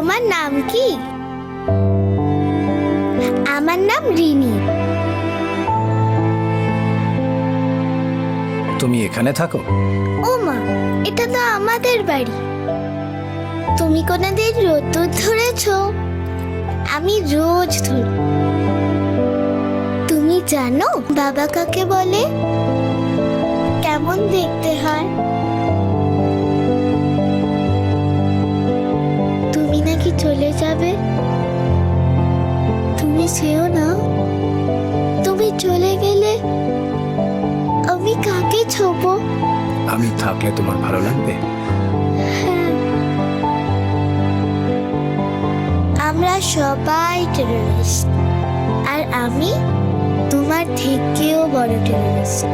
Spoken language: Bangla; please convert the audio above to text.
তোমার নাম কি? আমার নাম রিনি তুমি এখানে থাকো। ও মা এটা তো আমাদের বাড়ি। তুমি কোনোদিন রোদ্দুর ধরেছ? আমি রোজ ধরি তুমি জানো বাবা কাকে বলে? যেও না। তুমি চলে গেলে আমি কাকে ছোবো? আমি থাকলে তোমার ভালো লাগবে। হ্যাঁ। আমরা সবাই টেররিস্ট আর আমি তোমার থেকেও বড় টেররিস্ট